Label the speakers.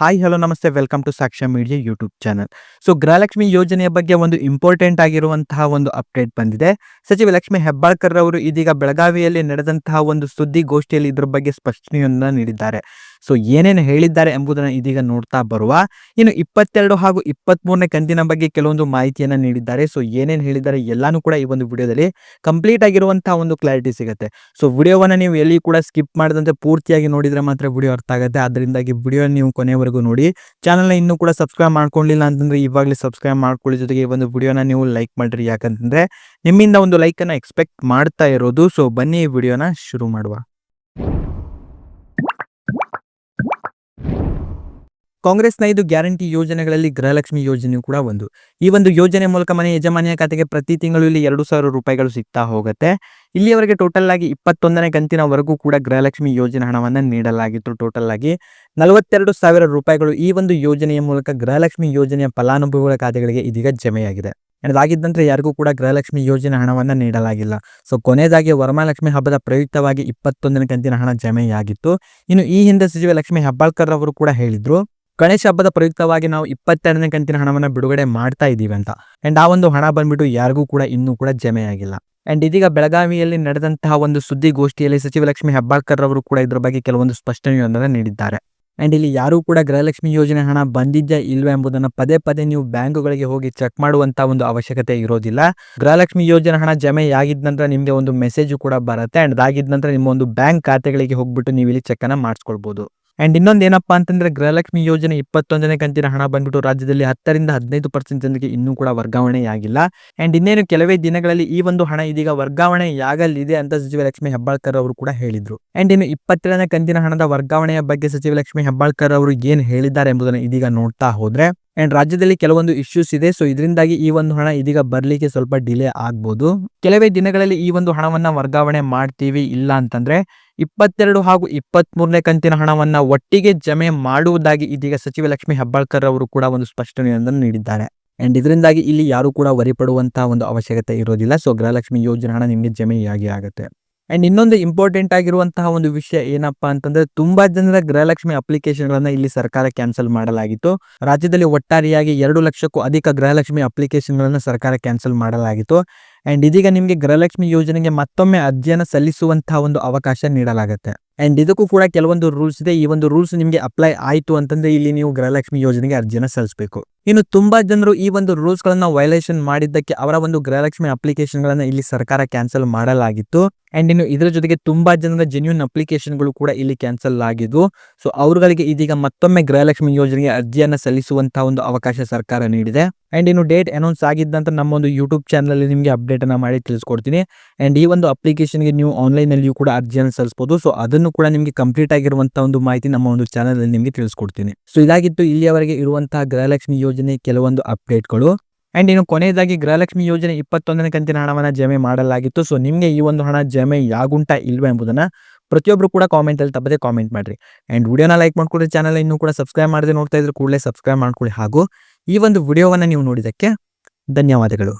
Speaker 1: Hi hello ನಮಸ್ತೆ. Welcome to Sakshya media YouTube channel so Gruhalakshmi ಯೋಜನೆಯ ಬಗ್ಗೆ ಒಂದು ಇಂಪಾರ್ಟೆಂಟ್ ಆಗಿರುವಂತಹ ಒಂದು ಅಪ್ಡೇಟ್ ಬಂದಿದೆ. ಸಚಿವ ಲಕ್ಷ್ಮಿ ಹೆಬ್ಬಾಳ್ಕರ್ ಅವರು ಇದೀಗ ಬೆಳಗಾವಿಯಲ್ಲಿ ನಡೆದಂತಹ ಒಂದು ಸುದ್ದಿಗೋಷ್ಠಿಯಲ್ಲಿ ಇದ್ರ ಬಗ್ಗೆ ಸ್ಪಷ್ಟನೆಯನ್ನ ನೀಡಿದ್ದಾರೆ. ಸೊ ಏನೇನು ಹೇಳಿದ್ದಾರೆ ಎಂಬುದನ್ನು ಇದೀಗ ನೋಡ್ತಾ ಬರುವ. ಇನ್ನು ಇಪ್ಪತ್ತೆರಡು ಹಾಗೂ ಇಪ್ಪತ್ತ್ ಮೂರನೇ ಕಂತಿನ ಬಗ್ಗೆ ಕೆಲವೊಂದು ಮಾಹಿತಿಯನ್ನ ನೀಡಿದ್ದಾರೆ. ಸೊ ಏನೇನು ಹೇಳಿದ್ದಾರೆ ಎಲ್ಲಾನು ಕೂಡ ಈ ಒಂದು ವಿಡಿಯೋದಲ್ಲಿ ಕಂಪ್ಲೀಟ್ ಆಗಿರುವಂತಹ ಒಂದು ಕ್ಲಾರಿಟಿ ಸಿಗುತ್ತೆ. ಸೊ ವಿಡಿಯೋವನ್ನ ನೀವು ಎಲ್ಲಿ ಕೂಡ ಸ್ಕಿಪ್ ಮಾಡಿದಂತೆ ಪೂರ್ತಿಯಾಗಿ ನೋಡಿದ್ರೆ ಮಾತ್ರ ವಿಡಿಯೋ ಅರ್ಥ ಆಗುತ್ತೆ. ಅದರಿಂದಾಗಿ ವಿಡಿಯೋ ನೀವು ಕೊನೆವರೆಗೂ ನೋಡಿ. ಚಾನಲ್ನ ಇನ್ನೂ ಕೂಡ ಸಬ್ಸ್ಕ್ರೈಬ್ ಮಾಡ್ಕೊಳ್ಳಿಲ್ಲ ಅಂತಂದ್ರೆ ಇವಾಗಲೇ ಸಬ್ಸ್ಕ್ರೈಬ್ ಮಾಡ್ಕೊಳ್ಳಿ ಜೊತೆಗೆ ಒಂದು ವಿಡಿಯೋನ ನೀವು ಲೈಕ್ ಮಾಡಿರಿ. ಯಾಕಂತಂದ್ರೆ ನಿಮ್ಮಿಂದ ಒಂದು ಲೈಕನ್ನು ಎಕ್ಸ್ಪೆಕ್ಟ್ ಮಾಡ್ತಾ ಇರೋದು. ಸೊ ಬನ್ನಿ ಈ ವಿಡಿಯೋನ ಶುರು ಮಾಡುವ. ಕಾಂಗ್ರೆಸ್ನ ಇದು ಗ್ಯಾರಂಟಿ ಯೋಜನೆಗಳಲ್ಲಿ ಗೃಹಲಕ್ಷ್ಮಿ ಯೋಜನೆಯೂ ಕೂಡ ಒಂದು. ಈ ಒಂದು ಯೋಜನೆ ಮೂಲಕ ಮನೆ ಯಜಮಾನಿಯ ಖಾತೆಗೆ ಪ್ರತಿ ತಿಂಗಳು ಇಲ್ಲಿ ಎರಡು ಸಾವಿರ ರೂಪಾಯಿಗಳು ಸಿಗ್ತಾ ಹೋಗುತ್ತೆ. ಇಲ್ಲಿಯವರೆಗೆ ಟೋಟಲ್ ಆಗಿ ಇಪ್ಪತ್ತೊಂದನೇ ಕಂತಿನವರೆಗೂ ಕೂಡ ಗೃಹಲಕ್ಷ್ಮಿ ಯೋಜನೆ ಹಣವನ್ನು ನೀಡಲಾಗಿತ್ತು ಟೋಟಲ್ ಆಗಿ. ನಲವತ್ತೆರಡು ಸಾವಿರ ರೂಪಾಯಿಗಳು ಈ ಒಂದು ಯೋಜನೆಯ ಮೂಲಕ ಗೃಹಲಕ್ಷ್ಮಿ ಯೋಜನೆಯ ಫಲಾನುಭವಿಗಳ ಖಾತೆಗಳಿಗೆ ಇದೀಗ ಜಮೆಯಾಗಿದೆ. ಅದಾಗಿದ್ದಂತೆ ಯಾರಿಗೂ ಕೂಡ ಗೃಹಲಕ್ಷ್ಮಿ ಯೋಜನೆ ಹಣವನ್ನು ನೀಡಲಾಗಿಲ್ಲ. ಸೊ, ಕೊನೆಯದಾಗಿ ವರಮಹಾಲಕ್ಷ್ಮಿ ಹಬ್ಬದ ಪ್ರಯುಕ್ತವಾಗಿ ಇಪ್ಪತ್ತೊಂದನೇ ಕಂತಿನ ಹಣ ಜಮೆಯಾಗಿತ್ತು. ಇನ್ನು ಈ ಹಿಂದೆ ಸಚಿವ ಲಕ್ಷ್ಮಿ ಹೆಬ್ಬಾಳ್ಕರ್ ಅವರು ಕೂಡ ಹೇಳಿದ್ರು ಗಣೇಶ ಹಬ್ಬದ ಪ್ರಯುಕ್ತವಾಗಿ ನಾವು ಇಪ್ಪತ್ತೆರಡನೇ ಕಂತಿನ ಹಣವನ್ನು ಬಿಡುಗಡೆ ಮಾಡ್ತಾ ಇದ್ದೀವಿ ಅಂತ. ಅಂಡ್ ಆ ಒಂದು ಹಣ ಬಂದ್ಬಿಟ್ಟು ಯಾರಿಗೂ ಕೂಡ ಇನ್ನೂ ಕೂಡ ಜಮೆ ಆಗಿಲ್ಲ. ಅಂಡ್ ಇದೀಗ ಬೆಳಗಾವಿಯಲ್ಲಿ ನಡೆದಂತಹ ಒಂದು ಸುದ್ದಿಗೋಷ್ಠಿಯಲ್ಲಿ ಸಚಿವ ಲಕ್ಷ್ಮಿ ಹೆಬ್ಬಾಳ್ಕರ್ ಅವರು ಕೂಡ ಇದರ ಬಗ್ಗೆ ಕೆಲವೊಂದು ಸ್ಪಷ್ಟನೆಯೊಂದನ್ನು ನೀಡಿದ್ದಾರೆ. ಅಂಡ್ ಇಲ್ಲಿ ಯಾರೂ ಕೂಡ ಗೃಹಲಕ್ಷ್ಮಿ ಯೋಜನೆ ಹಣ ಬಂದಿದ್ಯಾ ಇಲ್ವಾ ಎಂಬುದನ್ನು ಪದೇ ಪದೇ ನೀವು ಬ್ಯಾಂಕುಗಳಿಗೆ ಹೋಗಿ ಚೆಕ್ ಮಾಡುವಂತ ಒಂದು ಅವಶ್ಯಕತೆ ಇರೋದಿಲ್ಲ. ಗೃಹಲಕ್ಷ್ಮಿ ಯೋಜನೆ ಹಣ ಜಮೆ ಆಗಿದ ನಂತರ ನಿಮಗೆ ಒಂದು ಮೆಸೇಜ್ ಕೂಡ ಬರುತ್ತೆ. ಅಂಡ್ ಅದಾಗಿದ ನಂತರ ನಿಮ್ಮ ಒಂದು ಬ್ಯಾಂಕ್ ಖಾತೆಗಳಿಗೆ ಹೋಗ್ಬಿಟ್ಟು ನೀವು ಇಲ್ಲಿ ಚೆಕ್ ಅನ್ನ ಮಾಡಿಸ್ಕೊಳ್ಬಹುದು ಅಂಡ್ ಇನ್ನೊಂದು ಏನಪ್ಪಾ ಅಂತಂದ್ರೆ ಗೃಹಲಕ್ಷ್ಮಿ ಯೋಜನೆ ಇಪ್ಪತ್ತೊಂದನೇ ಕಂತಿನ ಹಣ ಬಂದ್ಬಿಟ್ಟು ರಾಜ್ಯದಲ್ಲಿ ಹತ್ತರಿಂದ ಹದಿನೈದು ಪರ್ಸೆಂಟ್ ಜನರಿಗೆ ಇನ್ನೂ ಕೂಡ ವರ್ಗಾವಣೆಯಾಗಿಲ್ಲ. ಅಂಡ್ ಇನ್ನೇನು ಕೆಲವೇ ದಿನಗಳಲ್ಲಿ ಈ ಒಂದು ಹಣ ಇದೀಗ ವರ್ಗಾವಣೆಯಾಗಲಿದೆ ಅಂತ ಸಚಿವ ಲಕ್ಷ್ಮಿ ಹೆಬ್ಬಾಳ್ಕರ್ ಅವರು ಕೂಡ ಹೇಳಿದ್ರು. ಅಂಡ್ ಇನ್ನು ಇಪ್ಪತ್ತೆರಡನೇ ಕಂತಿನ ಹಣದ ವರ್ಗಾವಣೆಯ ಬಗ್ಗೆ ಸಚಿವ ಲಕ್ಷ್ಮಿ ಹೆಬ್ಬಾಳ್ಕರ್ ಅವರು ಏನ್ ಹೇಳಿದ್ದಾರೆ ಎಂಬುದನ್ನು ಇದೀಗ ನೋಡ್ತಾ ಹೋದ್ರೆ ಅಂಡ್ ರಾಜ್ಯದಲ್ಲಿ ಕೆಲವೊಂದು ಇಶ್ಯೂಸ್ ಇದೆ. ಸೊ ಇದರಿಂದಾಗಿ ಈ ಒಂದು ಹಣ ಇದೀಗ ಬರಲಿಕ್ಕೆ ಸ್ವಲ್ಪ ಡಿಲೇ ಆಗ್ಬೋದು. ಕೆಲವೇ ದಿನಗಳಲ್ಲಿ ಈ ಒಂದು ಹಣವನ್ನ ವರ್ಗಾವಣೆ ಮಾಡ್ತೀವಿ ಇಲ್ಲ ಅಂತಂದ್ರೆ ಇಪ್ಪತ್ತೆರಡು ಹಾಗೂ ಇಪ್ಪತ್ತ್ ಮೂರನೇ ಕಂತಿನ ಹಣವನ್ನ ಒಟ್ಟಿಗೆ ಜಮೆ ಮಾಡುವುದಾಗಿ ಇದೀಗ ಸಚಿವ ಲಕ್ಷ್ಮಿ ಹೆಬ್ಬಾಳ್ಕರ್ ಅವರು ಕೂಡ ಒಂದು ಸ್ಪಷ್ಟನೆಯನ್ನು ನೀಡಿದ್ದಾರೆ. ಅಂಡ್ ಇದರಿಂದಾಗಿ ಇಲ್ಲಿ ಯಾರು ಕೂಡ ವರಿ ಪಡುವಂತಹ ಒಂದು ಅವಶ್ಯಕತೆ ಇರೋದಿಲ್ಲ. ಸೊ ಗೃಹಲಕ್ಷ್ಮಿ ಯೋಜನೆ ಹಣ ನಿಮಗೆ ಜಮೆಯಾಗಿ ಆಗುತ್ತೆ. ಅಂಡ್ ಇನ್ನೊಂದು ಇಂಪಾರ್ಟೆಂಟ್ ಆಗಿರುವಂತಹ ಒಂದು ವಿಷಯ ಏನಪ್ಪಾ ಅಂತಂದ್ರೆ ತುಂಬಾ ಜನರ ಗೃಹಲಕ್ಷ್ಮಿ ಅಪ್ಲಿಕೇಶನ್ ಗಳನ್ನ ಇಲ್ಲಿ ಸರ್ಕಾರ ಕ್ಯಾನ್ಸಲ್ ಮಾಡಲಾಗಿತ್ತು. ರಾಜ್ಯದಲ್ಲಿ ಒಟ್ಟಾರೆಯಾಗಿ ಎರಡು ಲಕ್ಷಕ್ಕೂ ಅಧಿಕ ಗೃಹಲಕ್ಷ್ಮಿ ಅಪ್ಲಿಕೇಶನ್ ಗಳನ್ನ ಸರ್ಕಾರ ಕ್ಯಾನ್ಸಲ್ ಮಾಡಲಾಗಿತ್ತು. ಅಂಡ್ ಇದೀಗ ನಿಮಗೆ ಗೃಹಲಕ್ಷ್ಮಿ ಯೋಜನೆಗೆ ಮತ್ತೊಮ್ಮೆ ಅರ್ಜಿಯನ್ನು ಸಲ್ಲಿಸುವಂತಹ ಒಂದು ಅವಕಾಶ ನೀಡಲಾಗುತ್ತೆ. ಅಂಡ್ ಇದಕ್ಕೂ ಕೂಡ ಕೆಲವೊಂದು ರೂಲ್ಸ್ ಇದೆ. ಈ ಒಂದು ರೂಲ್ಸ್ ನಿಮಗೆ ಅಪ್ಲೈ ಆಯಿತು ಅಂತಂದ್ರೆ ಇಲ್ಲಿ ನೀವು ಗೃಹಲಕ್ಷ್ಮಿ ಯೋಜನೆಗೆ ಅರ್ಜಿನ ಸಲ್ಲಿಸಬೇಕು. ಇನ್ನು ತುಂಬಾ ಜನರು ಈ ಒಂದು ರೂಲ್ಸ್ ಗಳನ್ನ ವೈಲೇಷನ್ ಮಾಡಿದ್ದಕ್ಕೆ ಅವರ ಒಂದು ಗೃಹಲಕ್ಷ್ಮಿ ಅಪ್ಲಿಕೇಶನ್ ಗಳನ್ನ ಇಲ್ಲಿ ಸರ್ಕಾರ ಕ್ಯಾನ್ಸಲ್ ಮಾಡಲಾಗಿತ್ತು. ಅಂಡ್ ಇನ್ನು ಇದರ ಜೊತೆಗೆ ತುಂಬಾ ಜನರ ಜೆನ್ಯೂನ್ ಅಪ್ಲಿಕೇಶನ್ಗಳು ಕೂಡ ಇಲ್ಲಿ ಕ್ಯಾನ್ಸಲ್ ಆಗಿದ್ವು. ಸೊ ಅವರುಗಳಿಗೆ ಇದೀಗ ಮತ್ತೊಮ್ಮೆ ಗೃಹಲಕ್ಷ್ಮಿ ಯೋಜನೆಗೆ ಅರ್ಜಿಯನ್ನ ಸಲ್ಲಿಸುವಂತಹ ಒಂದು ಅವಕಾಶ ಸರ್ಕಾರ ನೀಡಿದೆ. ಅಂಡ್ ಇನ್ನು ಡೇಟ್ ಅನೌನ್ಸ್ ಆಗಿದ್ದಂತ ನಮ್ಮ ಒಂದು ಯೂಟ್ಯೂಬ್ ಚಾನಲಲ್ಲಿ ನಿಮಗೆ ಅಪ್ಡೇಟನ್ನು ಮಾಡಿ ತಿಳಿಸ್ಕೊಡ್ತೀನಿ. ಆ್ಯಂಡ್ ಈ ಒಂದು ಅಪ್ಲಿಕೇಶನ್ಗೆ ನೀವು ಆನ್ಲೈನಲ್ಲಿಯೂ ಕೂಡ ಅರ್ಜಿಯನ್ನು ಸಲ್ಲಿಸ್ಬೋದು. ಸೊ ಅದನ್ನು ಕೂಡ ನಿಮಗೆ ಕಂಪ್ಲೀಟ್ ಆಗಿರುವಂಥ ಒಂದು ಮಾಹಿತಿ ನಮ್ಮ ಒಂದು ಚಾನಲಲ್ಲಿ ನಿಮಗೆ ತಿಳಿಸ್ಕೊಡ್ತೀನಿ. ಸೊ ಇದಾಗಿತ್ತು ಇಲ್ಲಿಯವರೆಗೆ ಇರುವಂತಹ ಗೃಹಲಕ್ಷ್ಮಿ ಯೋಜನೆ ಕೆಲವೊಂದು ಅಪ್ಡೇಟ್ಗಳು ಆ್ಯಂಡ್ ಇನ್ನು ಕೊನೆಯದಾಗಿ ಗೃಹಲಕ್ಷ್ಮಿ ಯೋಜನೆ ಇಪ್ಪತ್ತೊಂದನೇ ಕಂತಿನ ಹಣವನ್ನು ಜಮೆ ಮಾಡಲಾಗಿತ್ತು. ಸೊ ನಿಮಗೆ ಈ ಒಂದು ಹಣ ಜಮೆ ಯಾಗುಂಟ ಇಲ್ವಾ ಎಂಬುದನ್ನು ಪ್ರತಿಯೊಬ್ಬರು ಕೂಡ ಕಾಮೆಂಟಲ್ಲಿ ತಪ್ಪದೆ ಕಾಮೆಂಟ್ ಮಾಡಿರಿ. ಆ್ಯಂಡ್ ವಿಡಿಯೋನ ಲೈಕ್ ಮಾಡ್ಕೊಳ್ಳಿ ಚಾನಲ್ ಇನ್ನೂ ಕೂಡ ಸಬ್ಸ್ಕ್ರೈಬ್ ಮಾಡದೆ ನೋಡ್ತಾ ಇದ್ರೆ ಕೂಡಲೇ ಸಬ್ಸ್ಕ್ರೈಬ್ ಮಾಡ್ಕೊಳ್ಳಿ ಹಾಗೂ ಈ ಒಂದು ವಿಡಿಯೋವನ್ನು ನೀವು ನೋಡಿದ್ದಕ್ಕೆ ಧನ್ಯವಾದಗಳು.